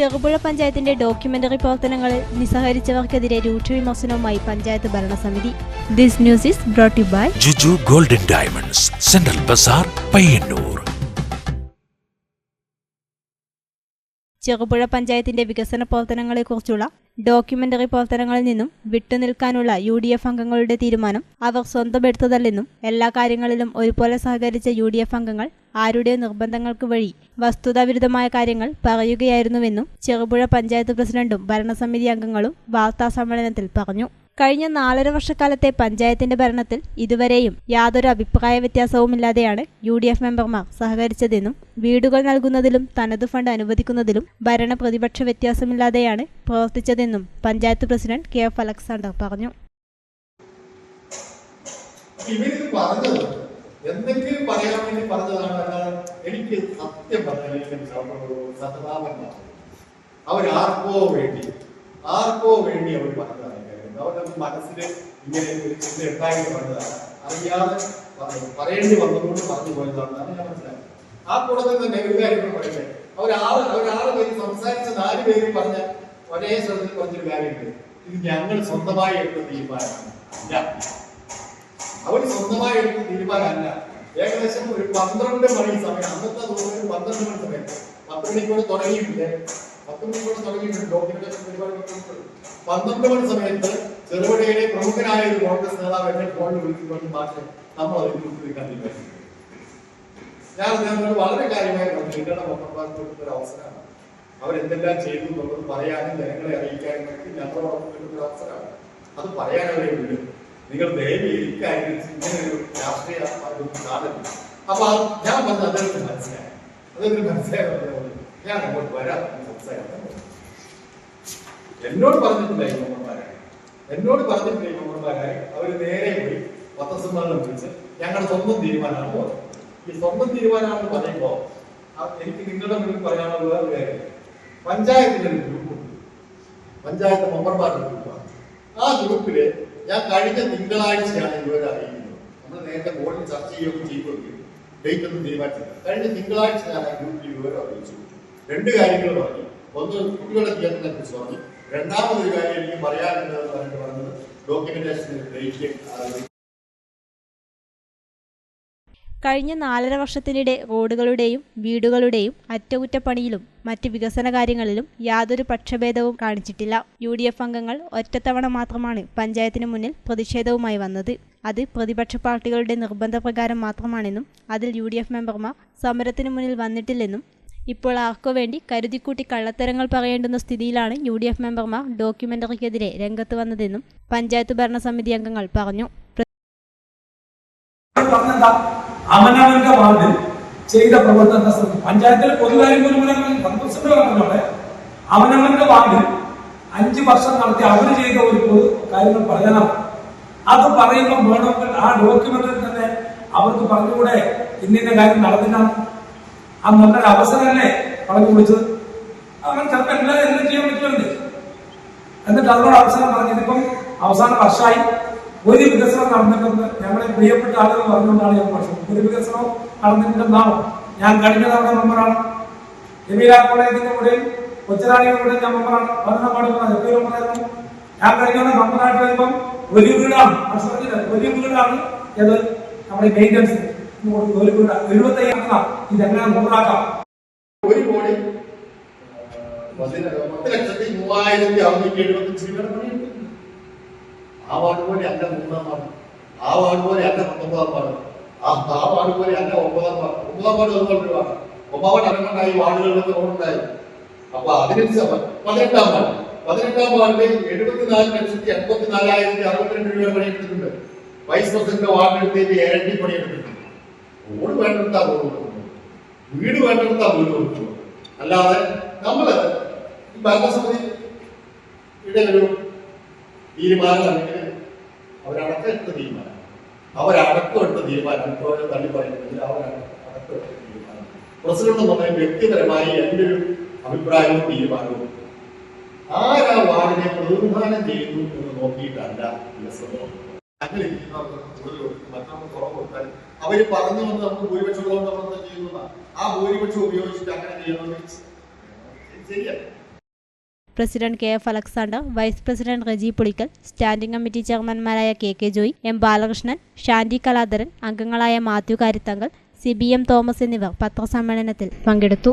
ചെറുപുഴ പഞ്ചായത്തിന്റെ ഡോക്യുമെന്ററി പ്രവർത്തനങ്ങളിൽ നിസ്സഹരിച്ചവർക്കെതിരെ രൂക്ഷ വിമർശനവുമായി പഞ്ചായത്ത് ഭരണസമിതി. This news is brought by Juju golden diamonds central bazaar Payyanur Cherupuzha പഞ്ചായത്തിന്റെ വികസന പ്രവർത്തനങ്ങളെക്കുറിച്ചുള്ള ഡോക്യുമെന്ററി പ്രവർത്തനങ്ങളിൽ നിന്നും വിട്ടുനിൽക്കാനുള്ള യു ഡി എഫ് അംഗങ്ങളുടെ തീരുമാനം അവർ സ്വന്തം എടുത്തതല്ലെന്നും എല്ലാ കാര്യങ്ങളിലും ഒരുപോലെ സഹകരിച്ച യു ഡി എഫ് അംഗങ്ങൾ ആരുടെ നിർബന്ധങ്ങൾക്ക് വഴി വസ്തുതാവിരുദ്ധമായ കാര്യങ്ങൾ പറയുകയായിരുന്നുവെന്നും ചെറുപുഴ പഞ്ചായത്ത് പ്രസിഡന്റും ഭരണസമിതി അംഗങ്ങളും വാർത്താ സമ്മേളനത്തിൽ പറഞ്ഞു. കഴിഞ്ഞ നാലര വർഷക്കാലത്തെ പഞ്ചായത്തിന്റെ ഭരണത്തിൽ ഇതുവരെയും യാതൊരു അഭിപ്രായ വ്യത്യാസവുമില്ലാതെയാണ് യു ഡി എഫ് മെമ്പർമാർ സഹകരിച്ചതെന്നും വീടുകൾ നൽകുന്നതിലും തനത് ഫണ്ട് അനുവദിക്കുന്നതിലും ഭരണ പ്രതിപക്ഷ വ്യത്യാസമില്ലാതെയാണ് പ്രവർത്തിച്ചതെന്നും panchayat president K F Alexander പറഞ്ഞു. എന്തെങ്കിലും പറയാൻ വേണ്ടി പറഞ്ഞതാണ് എനിക്ക് സത്യം പറഞ്ഞാൽ അവരാർക്കോ വേണ്ടി ആർക്കോ വേണ്ടി അവർ പറഞ്ഞതാണ്. അവരുടെ മനസ്സിൽ ഇങ്ങനെ ഒരു ചിന്ത ഉണ്ടായിട്ട് പറഞ്ഞതാണ് അറിയാതെ പറ- പറയേണ്ടി വന്നതുകൊണ്ട് പറഞ്ഞു പോയതാണെന്നാണ് ഞാൻ മനസ്സിലാക്കി. ആ കൂട്ടത്തിൽ തന്നെ ഒരു കാര്യം കൂടെ പറയട്ടെ അവരാറ് അവരാറ് പേര് സംസാരിച്ച നാല് പേര് പറഞ്ഞ ഒരേ സ്ഥലത്തിൽ പറഞ്ഞൊരു കാര്യമുണ്ട്. ഇത് ഞങ്ങൾ സ്വന്തമായി എടുത്ത തീരുമാനമാണ്. അല്ല അവർ സ്വന്തമായി എടുത്ത തീരുമാനമല്ല. ഏകദേശം ഒരു പന്ത്രണ്ട് മണി സമയം അന്നത്തെ ദിവസം ഒരു പന്ത്രണ്ട് മണി സമയം. പത്ത് മണിക്കൂടെ തുടങ്ങിയിട്ടില്ലേ? പത്ത് മണിക്കൂടെ തുടങ്ങിയിട്ടുണ്ട്. ഡോക്യുമെന്റേഷൻ പരിപാടി. പന്ത്രണ്ട് മണി സമയത്ത് ചെറുപുഴയിലെ പ്രമുഖനായ ഒരു കോൺഗ്രസ് നേതാവ് എന്നെ ഫോണിൽ വിളിച്ചുകൊണ്ട് മാറ്റി നമ്മൾ അതിൽ കുത്തിരിക്കാൻ ഞാൻ അദ്ദേഹത്തോട് വളരെ കാര്യമായി നിങ്ങളുടെ കൊടുത്ത ഒരു അവസരമാണ്. അവരെന്തെല്ലാം ചെയ്തു എന്നുള്ളത് പറയാനും ജനങ്ങളെ അറിയിക്കാനും ഒക്കെ ഞങ്ങളോടൊപ്പം കിട്ടുന്ന ഒരു അവസരമാണ്. അത് പറയാനവരെ ഉള്ളൂ നിങ്ങൾ ദയവ് ഇക്കാര്യത്തിൽ ഇങ്ങനെ ഒരു രാഷ്ട്രീയ കാണരുത് അപ്പൊ ഞാൻ പറഞ്ഞ അദ്ദേഹത്തിന് മനസ്സിലായി. അദ്ദേഹത്തിന് മനസ്സിലായി ഞാൻ അങ്ങോട്ട് വരാം സംസാരിക്കാൻ എന്നോട് പറഞ്ഞിട്ടുണ്ടായിരുന്നു എന്നോട് പറഞ്ഞിട്ടില്ല ഈ അവർ നേരെ പോയി പത്രസമ്മേളനം വിളിച്ച് ഞങ്ങളുടെ സ്വന്തം തീരുമാനമാണ് പോകുന്നത്. ഈ സ്വന്തം തീരുമാനമാണെന്ന് പറയുമ്പോൾ എനിക്ക് നിങ്ങളുടെ മുന്നിൽ പറയാനുള്ള ഒരു കാര്യം. പഞ്ചായത്തിന്റെ ഒരു ഗ്രൂപ്പുണ്ട് പഞ്ചായത്ത് മെമ്പർമാരുടെ ഗ്രൂപ്പാണ് ആ ഗ്രൂപ്പിൽ ഞാൻ കഴിഞ്ഞ തിങ്കളാഴ്ചയാണ് ഇവരെ അറിയിക്കുന്നത്. നമ്മൾ നേരത്തെ ബോർഡിൽ ചർച്ച ചെയ്യുകയൊക്കെ ചെയ്തു ഡേറ്റ് ഒന്നും തീരുമാനിച്ചില്ല കഴിഞ്ഞ തിങ്കളാഴ്ച ഞാൻ ആ ഗ്രൂപ്പിൽ വിവരം അറിയിച്ചു രണ്ട് കാര്യങ്ങൾ പറഞ്ഞു. ഒന്ന് കുട്ടികളുടെ ജീവിതത്തിനെ കുറിച്ച് പറഞ്ഞു. രണ്ടാമതൊരു കാര്യം എനിക്ക് പറയാനുണ്ടെന്ന് പറഞ്ഞിട്ട് പറഞ്ഞത് ഡോക്യുമെന്റേഷൻ കഴിഞ്ഞ നാലര വർഷത്തിനിടെ റോഡുകളുടെയും വീടുകളുടെയും അറ്റകുറ്റപ്പണിയിലും മറ്റ് വികസന കാര്യങ്ങളിലും യാതൊരു പക്ഷഭേദവും കാണിച്ചിട്ടില്ല. യു ഡി എഫ് അംഗങ്ങൾ ഒറ്റത്തവണ മാത്രമാണ് പഞ്ചായത്തിന് മുന്നിൽ പ്രതിഷേധവുമായി വന്നത്. അത് പ്രതിപക്ഷ പാർട്ടികളുടെ നിർബന്ധപ്രകാരം മാത്രമാണെന്നും അതിൽ യു ഡി എഫ് മെമ്പർമാർ സമരത്തിന് മുന്നിൽ വന്നിട്ടില്ലെന്നും ഇപ്പോൾ ആർക്കു വേണ്ടി കരുതിക്കൂട്ടി കള്ളത്തരങ്ങൾ പറയേണ്ടുന്ന സ്ഥിതിയിലാണ് യു ഡി എഫ് മെമ്പർമാർ ഡോക്യുമെന്ററിക്കെതിരെ രംഗത്ത് വന്നതെന്നും പഞ്ചായത്ത് ഭരണസമിതി അംഗങ്ങൾ പറഞ്ഞു. അവനവന്റെ വാർഡിൽ ചെയ്ത പ്രവർത്തന പഞ്ചായത്തിലെ പൊതുകാര്യം പോലും പറഞ്ഞോട്ടെ അവനവന്റെ വാർഡിൽ അഞ്ച് വർഷം നടത്തി അവർ ചെയ്ത ഒരു പൊതു കാര്യങ്ങൾ പറയണം അത് പറയുമ്പോൾ വേണമെങ്കിൽ ആ ഡോക്യുമെന്റിൽ തന്നെ അവർക്ക് പറഞ്ഞുകൂടെ ഇന്നിന്റെ കാര്യം നടന്നില്ല. ആ നല്ലൊരു അവസരമല്ലേ? പറഞ്ഞു വിളിച്ചത്. അങ്ങനെ ചിലപ്പോൾ എല്ലാ എല്ലാം ചെയ്യാൻ പറ്റുന്നുണ്ട് എന്നിട്ട് അതിനോട് അവസരം പറഞ്ഞു ഇതിപ്പം അവസാന വർഷമായി ഒരു വികസനം നടന്നിട്ടുണ്ട്. ഞങ്ങളെ പ്രിയപ്പെട്ട ആളുകൾ പറഞ്ഞുകൊണ്ടാണ് ഞാൻ വർഷം ഒരു വികസനം നടന്നിട്ടുണ്ടെന്നാണോ? ഞാൻ കഴിഞ്ഞ തവണ മെമ്പറാണ്. എമീല കോളേജിന്റെ കൂടെ കൊച്ചരാളിയുടെ കൂടെ ഞാൻ മെമ്പറാണ്. പതിനാം പാടുന്ന എപ്പോഴും ഞാൻ കഴിഞ്ഞ തവണ മെമ്പറായിട്ട് വരുമ്പം ഒരു വീടാണ്. ഒരു വീടാണ്. ഏത്? നമ്മുടെ മെയിന്റനൻസ് ഒരു കോടി. ലക്ഷത്തി മൂവായിരത്തി അറുന്നൂറ്റി എഴുപത്തി രൂപയുടെ പണിയുണ്ട്. ആ വാർഡ് പോലെ അല്ല മൂന്നാം വാർഡ്. ആ വാർഡ് പോലെ അല്ല പത്തൊമ്പതാം വാർഡ്. ആ വാർഡ് പോലെ അല്ല ഒമ്പതാം വാർഡ്. ഒമ്പതാം വാർഡ് ഒരു വാർഡ്. ഒമ്പതാം വാർഡ് അടക്കണ്ടായി വാർഡുകളിലൊക്കെ റോഡുണ്ടായി അപ്പൊ അതിനനുസരിച്ച് പതിനെട്ടാം വാർഡ്. പതിനെട്ടാം വാർഡിൽ എഴുപത്തിനാല് ലക്ഷത്തി എൺപത്തിനാലായിരത്തി അറുപത്തിരണ്ട് രൂപ പണിയെടുത്തിട്ടുണ്ട്. വൈസ് പ്രസിഡന്റ് വാർഡ് എടുത്തതിന്റെ പണിയെടുത്തിട്ടുണ്ട്. റോഡ് വേണ്ടെടുത്താ റോഡ് കൊടുക്കുന്നു. വീട് വേണ്ടെടുത്താ വീട് കൊടുക്കുന്നു. അല്ലാതെ നമ്മൾ ഈ ഭരണസമിതിയുടെ ഒരു തീരുമാനം അല്ലെങ്കിൽ അവരടക്കെടുത്ത തീരുമാനം. അവരടക്കമെടുത്ത തീരുമാനം. ഇപ്പോൾ തള്ളി പറയുന്നതിൽ അവരടക്കമെടുത്ത തീരുമാനം. പ്രസിഡന്റ് എന്ന് പറഞ്ഞാൽ വ്യക്തിപരമായി എന്റെ ഒരു അഭിപ്രായവും തീരുമാനവും. ആരാ വാർഡിനെ പ്രതിനിധാനം ചെയ്യുന്നു എന്ന് നോക്കിയിട്ടല്ല വികസനം അങ്ങനെ ഇരിക്കുന്നവർക്ക് കൂടുതൽ കൊടുക്കും, മറ്റവർക്ക് കുറവ് കൊടുത്താൽ അവർ പറഞ്ഞു വന്ന് നമുക്ക് ഭൂരിപക്ഷം ഉള്ളത് നമ്മൾ ചെയ്യുന്നതാണ് ആ ഭൂരിപക്ഷം ഉപയോഗിച്ചിട്ട് അങ്ങനെ ചെയ്യുന്നത് ശരിയല്ല president K F Alexander vice president Reji Pulickal standing committee ചെയർമാൻമാരായ K K Joy M Balakrishnan Shanti Kaladharan അംഗങ്ങളായ Mathew Karithankal C B M Thomas എന്നിവർ പത്രസമ്മേളനത്തിൽ പങ്കെടുത്തു.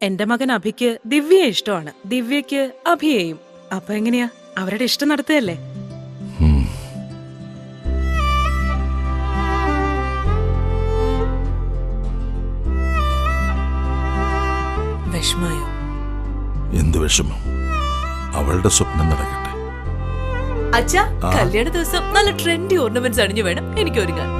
എന്റെ മകൻ അഭിക്ക് ദിവ്യ ഇഷ്ടമാണ്. ദിവ്യക്ക് അഭിയെയും. അപ്പൊ എങ്ങനെയാ? അവരുടെ ഇഷ്ടം നടത്തുകയല്ലേ? വിഷമായോ? എന്ത് വിഷമം? അവളുടെ സ്വപ്നം നടക്കട്ടെ. അച്ഛാ കല്യാണ ദിവസം നല്ല ട്രെൻഡി ഓർണമെന്റ്സ് അണിഞ്ഞു വേണം. എനിക്ക് ഒരുങ്ങാൻ.